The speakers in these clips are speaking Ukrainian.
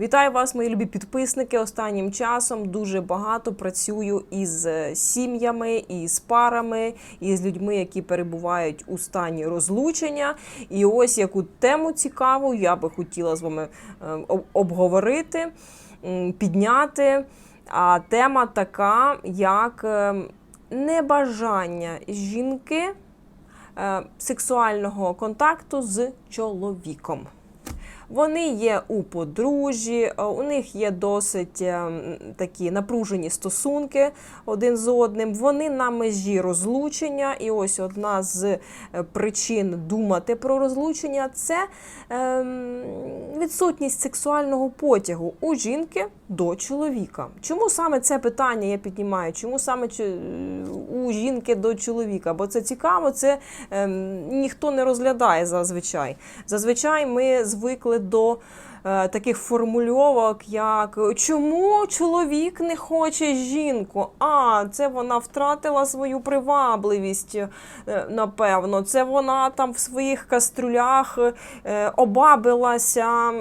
Вітаю вас, мої любі підписники. Останнім часом дуже багато працюю із е, сім'ями, із парами, і з людьми, які перебувають у стані розлучення. І ось яку тему цікаву я би хотіла з вами е, обговорити, підняти. А тема така, як е, небажання жінки сексуального контакту з чоловіком. Вони є у подружжі, е, у них є досить е, такі напружені стосунки один з одним. Вони на межі розлучення. І ось одна з е, причин думати про розлучення це відсутність сексуального потягу у жінки до чоловіка. Чому саме це питання я піднімаю? Чому саме у жінки до чоловіка? Бо це цікаво, це ем, ніхто не розглядає зазвичай. Зазвичай ми звикли до е, таких формульовок, як чому чоловік не хоче жінку? А, це вона втратила свою привабливість, е, напевно. Це вона там в своїх каструлях е, обабилася,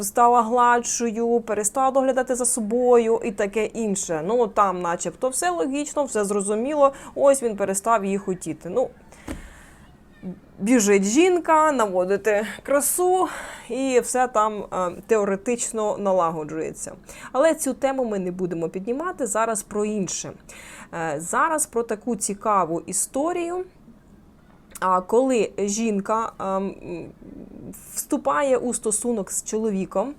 стала гладшою, перестала доглядати за собою і таке інше. Ну там, начебто, все логічно, все зрозуміло. Ось він перестав її хотіти. Ну, біжить жінка, наводити красу, і все там е, теоретично налагоджується. Але цю тему ми не будемо піднімати зараз про інше. Е, зараз про таку цікаву історію. А коли жінка ем, вступає у стосунок з чоловіком,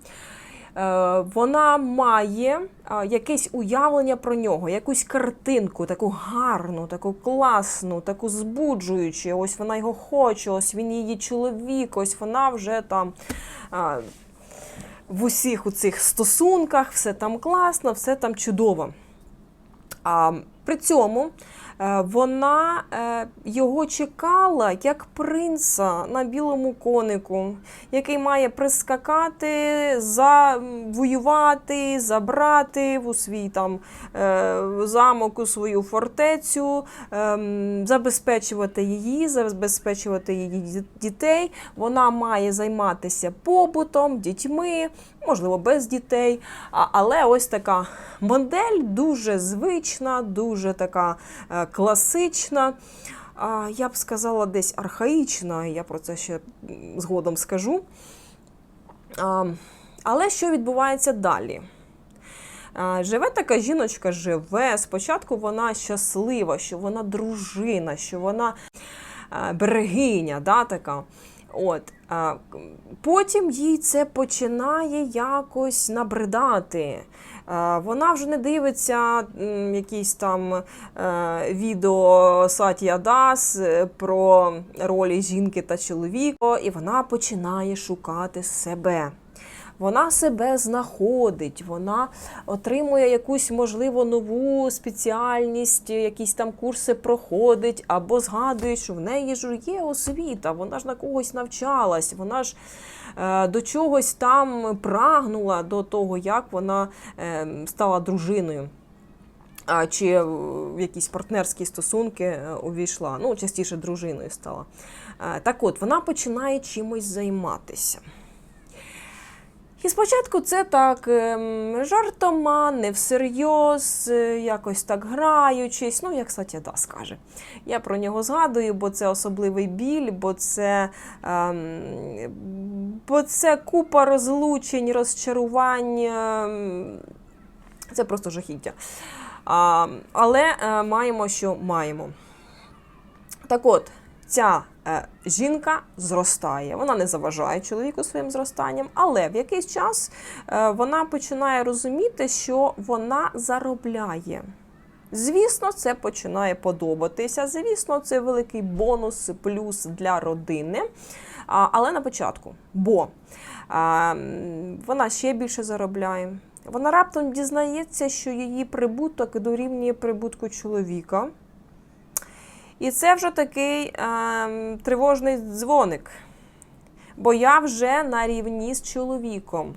вона має е, якесь уявлення про нього, якусь картинку, таку гарну, таку класну, таку збуджуючу. Ось вона його хоче, ось він її чоловік, ось вона вже там. е, В усіх у цих стосунках все там класно, все там чудово. А при цьому е, вона е, його чекала як принца на білому конику, який має прискакати, завоювати, забрати у свій там е, замок, у свою фортецю, ем, забезпечувати її, забезпечувати її дітей. Вона має займатися побутом, дітьми, можливо, без дітей. Але ось така модель дуже звична, дуже така е, класична. Я б сказала, десь архаїчна, я про це ще згодом скажу. Але що відбувається далі? Живе така жіночка, живе. Спочатку вона щаслива, що вона дружина, що вона берегиня, да, така. От, потім їй це починає якось набридати. Вона вже не дивиться якісь там е, відео Саті Дас е, про ролі жінки та чоловіка, і вона починає шукати себе. Вона себе знаходить, вона отримує якусь, можливо, нову спеціальність, якісь там курси проходить, або згадує, що в неї ж є освіта, вона ж на когось навчалась, вона ж е, до чогось там прагнула до того, як вона е, стала дружиною. Чи в якісь партнерські стосунки е, увійшла, ну, частіше дружиною стала. Так от, вона починає чимось займатися. І спочатку це так ем, жартома, не всерйоз, е, якось так граючись. Ну, як Сатя Дас каже. Я про нього згадую, бо це особливий біль, бо це, ем, бо це купа розлучень, розчарувань. ем, Це просто жахіття. А, але е, маємо, що маємо. Так от, ця жінка зростає. Вона не заважає чоловіку своїм зростанням, але в якийсь час е, вона починає розуміти, що вона заробляє. Звісно, це починає подобатися. Звісно, це великий бонус, плюс для родини. Але на початку. Бо вона ще більше заробляє. Вона раптом дізнається, що її прибуток дорівнює прибутку чоловіка. І це вже такий ем, тривожний дзвоник. Бо я вже на рівні з чоловіком.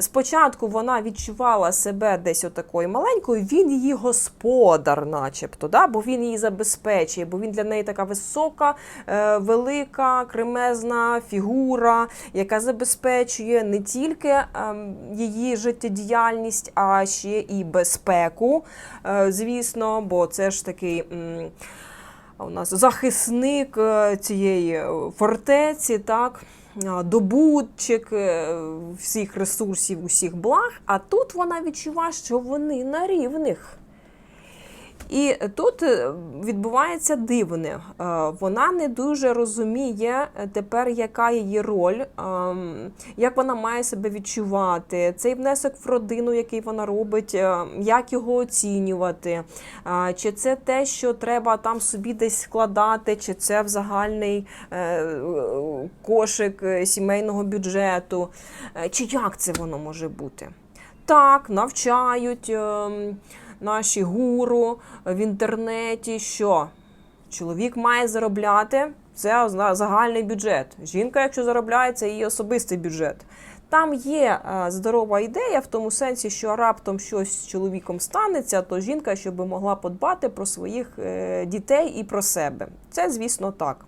Спочатку вона відчувала себе десь отакою маленькою, він її господар, начебто, да? бо він її забезпечує, бо він для неї така висока, е, велика, кремезна фігура, яка забезпечує не тільки ем, її життєдіяльність, а ще і безпеку, е, звісно, бо це ж такий. У нас захисник е, цієї е, фортеці, так, добутчик е, всіх ресурсів, усіх благ. А тут вона відчуває, що вони на рівних. І тут е, відбувається дивне. Е, Вона не дуже розуміє е, тепер, яка її роль, ем, як вона має себе відчувати, цей внесок в родину, який вона робить, як його оцінювати, чи це те, що треба там собі десь складати, чи це в загальний кошик сімейного бюджету, чи як це воно може бути? Так, навчають. Наші гуру в інтернеті, що чоловік має заробляти, це загальний бюджет. Жінка, якщо заробляє, це її особистий бюджет. Там є е, здорова ідея в тому сенсі, що раптом щось з чоловіком станеться, то жінка щоб могла подбати про своїх е, дітей і про себе. Це, звісно, так.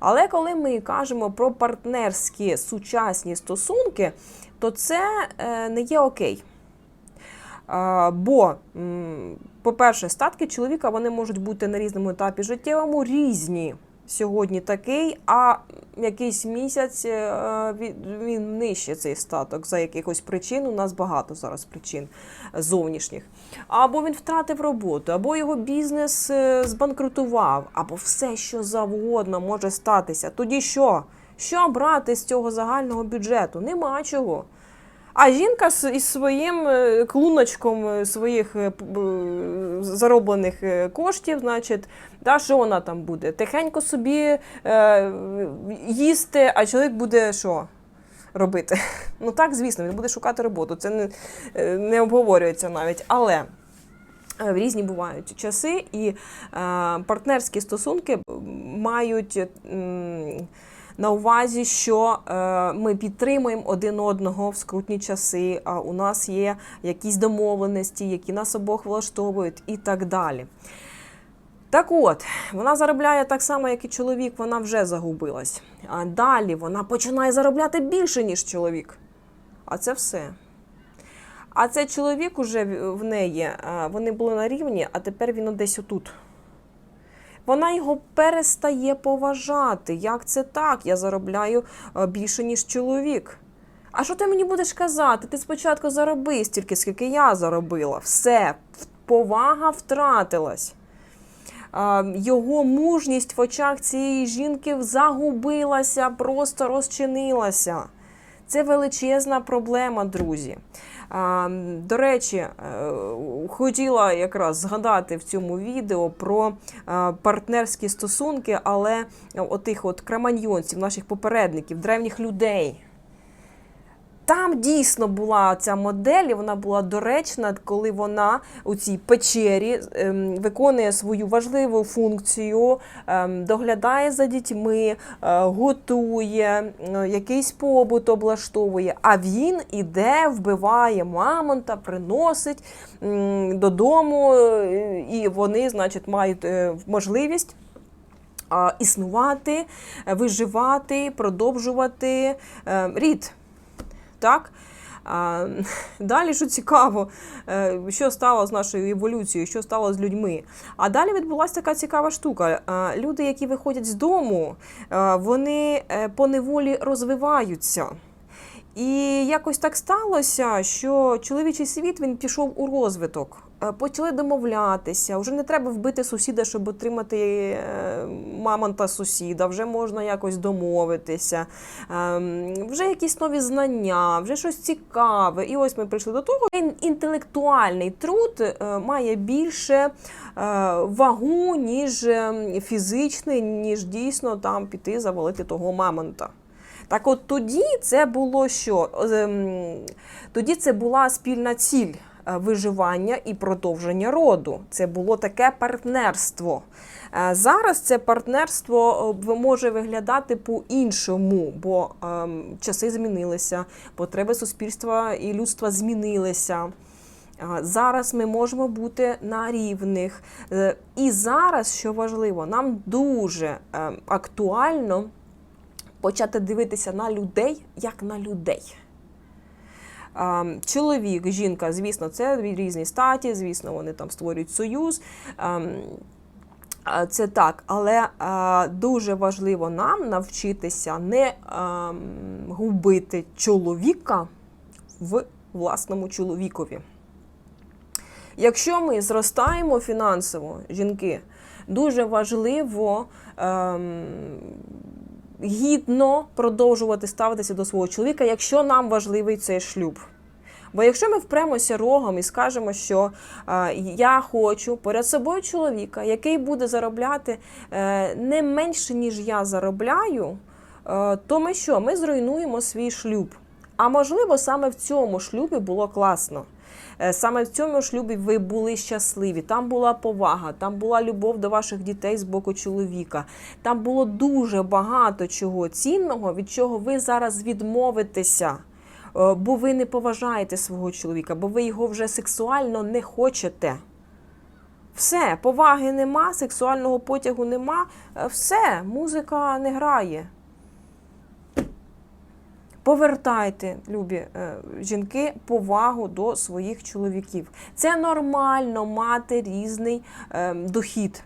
Але коли ми кажемо про партнерські сучасні стосунки, то це е, не є окей. Бо, по-перше, статки чоловіка вони можуть бути на різному етапі життєвому різні. Сьогодні такий, а якийсь місяць е, він- він нижче цей статок за якихось причин. У нас багато зараз причин зовнішніх. Або він втратив роботу, або його бізнес е, збанкрутував, або все, що завгодно може статися. Тоді що? Що брати з цього загального бюджету? Нема чого. А жінка із своїм е, клуночком е, своїх е, зароблених коштів, значить, да, що вона там буде? Тихенько собі е, їсти, а чоловік буде що? Робити. Ну так, звісно, він буде шукати роботу. Це не, не обговорюється навіть. Але е, різні бувають часи, і е, партнерські стосунки мають. м, на увазі, що е, ми підтримуємо один одного в скрутні часи, а у нас є якісь домовленості, які нас обох влаштовують, і так далі. Так от, вона заробляє так само, як і чоловік, вона вже загубилась. А далі вона починає заробляти більше, ніж чоловік. А це все. А цей чоловік уже в неї, вони були на рівні, а тепер він десь отут. Вона його перестає поважати. Як це так? Я заробляю е, більше, ніж чоловік. А що ти мені будеш казати? Ти спочатку зароби стільки, скільки я заробила. Все, повага втратилась. Його мужність в очах цієї жінки загубилася, просто розчинилася. Це величезна проблема, друзі. До речі, е, хотіла якраз згадати в цьому відео про е, партнерські стосунки, але отих от краманьйонців, наших попередників, древніх людей. Там дійсно була ця модель, і вона була доречна, коли вона у цій печері ем, виконує свою важливу функцію, ем, доглядає за дітьми, е, готує, е, якийсь побут облаштовує. А він іде, вбиває мамонта, приносить додому, е, і вони, значить, мають можливість. Існувати, виживати, продовжувати рід. Так? Далі, що цікаво, е, що стало з нашою еволюцією, що стало з людьми. А далі відбулася така цікава штука. Е, Люди, які виходять з дому, е, вони поневолі розвиваються. І якось так сталося, що чоловічий світ він пішов у розвиток. Е, Почали домовлятися. Вже не треба вбити сусіда, щоб отримати е, мамонта сусіда. Вже можна якось домовитися. Ем, Вже якісь нові знання, вже щось цікаве. І ось ми прийшли до того. Інтелектуальний труд е, має більше вагу, ніж фізичний, ніж дійсно там піти завалити того мамонта. Так от тоді це було що? Ем, Тоді це була спільна ціль. Е, виживання і продовження роду. Це було таке партнерство. Е, Зараз це партнерство е, може виглядати по-іншому, бо ем, часи змінилися, потреби суспільства і людства змінилися. Зараз ми можемо бути на рівних. І зараз, що важливо, нам дуже е, актуально почати дивитися на людей як на людей. Чоловік, жінка, звісно, це різні статі, звісно, вони там створюють союз. Це так, але дуже важливо нам навчитися не губити чоловіка в власному чоловікові. Якщо ми зростаємо фінансово, жінки, дуже важливо ем, гідно продовжувати ставитися до свого чоловіка, якщо нам важливий цей шлюб. Бо якщо ми впремося рогом і скажемо, що е, я хочу перед собою чоловіка, який буде заробляти е, не менше, ніж я заробляю, е, то ми що? Ми зруйнуємо свій шлюб. А можливо, саме в цьому шлюбі було класно. Е, Саме в цьому шлюбі ви були щасливі. Там була повага, там була любов до ваших дітей з боку чоловіка. Там було дуже багато чого цінного, від чого ви зараз відмовитеся. Е, Бо ви не поважаєте свого чоловіка, бо ви його вже сексуально не хочете. Все, поваги нема, сексуального потягу нема. е, Все, музика не грає. Повертайте, любі е, жінки, повагу до своїх чоловіків. Це нормально мати різний е, дохід.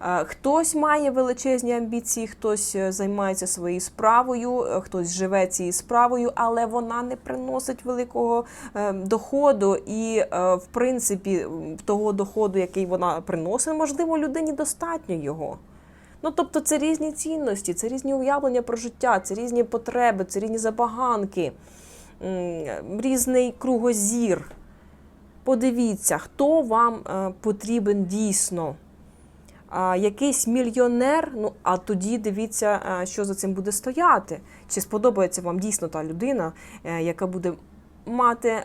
Е, Хтось має величезні амбіції, хтось е, займається своєю справою, хтось живе цією справою, але вона не приносить великого е, доходу. І, в принципі, того доходу, який вона приносить, можливо, людині достатньо його. Ну, тобто, це різні цінності, це різні уявлення про життя, це різні потреби, це різні забаганки, різний кругозір. Подивіться, хто вам е, потрібен дійсно. А, якийсь мільйонер, ну а тоді дивіться, е, що за цим буде стояти. Чи сподобається вам дійсно та людина, е, яка буде мати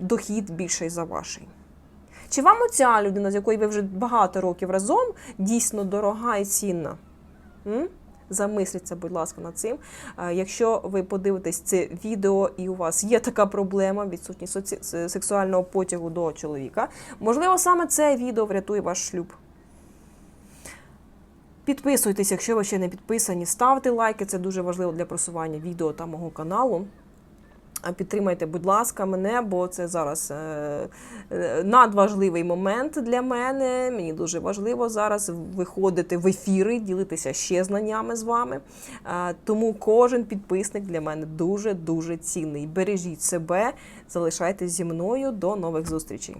дохід більший за ваший? Чи вам оця людина, з якою ви вже багато років разом, дійсно дорога і цінна? М? Замисліться, будь ласка, над цим. Е, Якщо ви подивитесь це відео і у вас є така проблема, відсутність сексуального потягу до чоловіка, можливо, саме це відео врятує ваш шлюб. Підписуйтесь, якщо ви ще не підписані, ставте лайки, це дуже важливо для просування відео та мого каналу. Підтримайте, будь ласка, мене, бо це зараз е, е, надважливий момент для мене. Мені дуже важливо зараз виходити в ефіри, ділитися ще знаннями з вами. Тому кожен підписник для мене дуже дуже цінний. Бережіть себе, залишайтесь зі мною. До нових зустрічей.